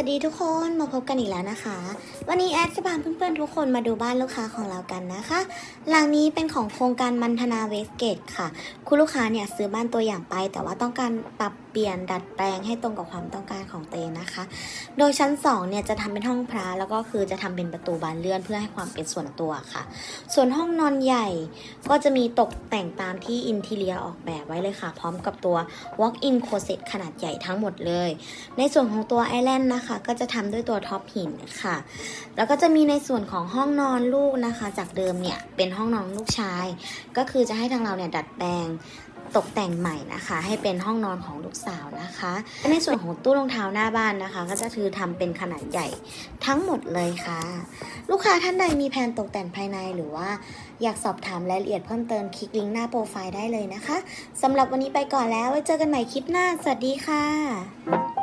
สวัสดีทุกคนมาพบกันอีกแล้วนะคะ วันนี้แอดจะพาเพื่อนๆทุกคนมาดูบ้านลูกค้าของเรากันนะคะ หลังนี้เป็นของโครงการมันธนาเวสเกตค่ะ คุณลูกค้าเนี่ยซื้อบ้านตัวอย่างไป แต่ว่าต้องการปรับเปลี่ยนดัดแปลงให้ตรงกับความต้องการของเตนนะคะ โดยชั้น2เนี่ยจะทำเป็นห้องพระแล้วก็คือจะทำเป็นประตูบานเลื่อนเพื่อให้ความเป็นส่วนตัวค่ะ ส่วนห้องนอนใหญ่ก็จะมีตกแต่งตามที่อินทีเลียออกแบบไว้เลยค่ะ พร้อมกับตัว walk-in closet ขนาดใหญ่ทั้งหมดเลย ในส่วนของตัวไอแลนด์นะคะก็จะทำด้วยตัวท็อปหินค่ะ แล้วก็จะมีในส่วนของห้องนอนลูกนะคะ จากเดิมเนี่ยเป็นห้องนอนลูกชาย ก็คือจะให้ทางเราเนี่ยดัดแปลงตกแต่งใหม่นะคะ ให้เป็นห้องนอนของลูกสาวนะคะในส่วนของตู้รองเท้าหน้าบ้านนะคะ ก็จะคือทำเป็นขนาดใหญ่ทั้งหมดเลยค่ะ ลูกค้าท่านใดมีแผนตกแต่งภายในหรือว่า อยากสอบถามรายละเอียดเพิ่มเติมคลิกลิงก์หน้าโปรไฟล์ได้เลยนะคะสำหรับวันนี้ไปก่อนแล้วไว้เจอกันใหม่คลิปหน้า สวัสดีค่ะ